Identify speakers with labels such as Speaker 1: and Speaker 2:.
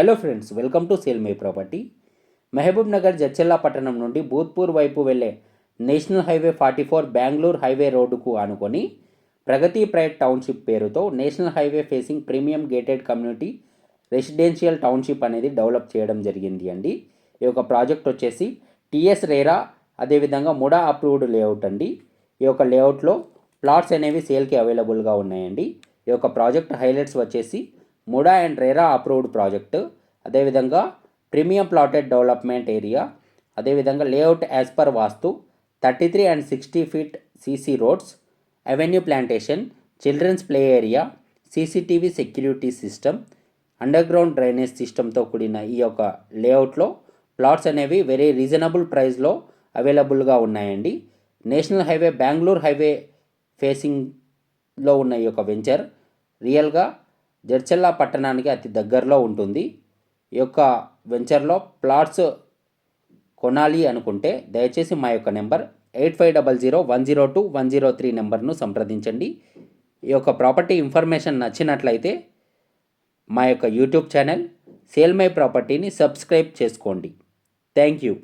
Speaker 1: Hello friends welcome to sale my property Mahabubnagar Jadcherla పట్టణం నుండి భూత్పూర్ వైపు వెళ్ళే national highway forty four Bengaluru highway రోడ్డుకు ఆనుకొని ప్రగతి ప్రైడ్ టౌన్షిప్ పేరుతో national highway facing premium gated community residential township అనేది develop చేయడం జరిగింది అండి. ఈ యొక్క ప్రాజెక్ట్ వచ్చేసి టిఎస్ రేరా అదేవిధంగా ముడా అప్రూవ్డ్ లేఅవుట్ అండి. ఈ యొక్క లేఅవుట్లో ప్లాట్స్ అనేవి సేల్కి అవైలబుల్గా ఉన్నాయండి. ఈ యొక్క ప్రాజెక్ట్ హైలైట్స్ వచ్చేసి MUDA and RERA approved project అదేవిధంగా ప్రీమియం ప్లాటెడ్ డెవలప్మెంట్ ఏరియా అదేవిధంగా layout as per vastu thirty three and sixty feet CC roads avenue plantation children's play area CCTV security system underground drainage సిస్టమ్తో కూడిన ఈ యొక్క లేఅవుట్లో plots అనేవి very reasonable ప్రైస్లో అవైలబుల్గా ఉన్నాయండి. నేషనల్ హైవే బెంగళూరు హైవే ఫేసింగ్లో ఉన్న ఈ యొక్క వెంచర్ రియల్గా జడ్చెల్లా పట్టణానికి అతి దగ్గరలో ఉంటుంది. ఈ యొక్క వెంచర్లో ప్లాట్స్ కొనాలి అనుకుంటే దయచేసి మా యొక్క number eight five double zero one zero two one zero three నెంబర్ను సంప్రదించండి. ఈ యొక్క ప్రాపర్టీ ఇన్ఫర్మేషన్ నచ్చినట్లయితే మా యొక్క యూట్యూబ్ ఛానల్ సేల్ మై ప్రాపర్టీని సబ్స్క్రైబ్ చేసుకోండి. Thank you.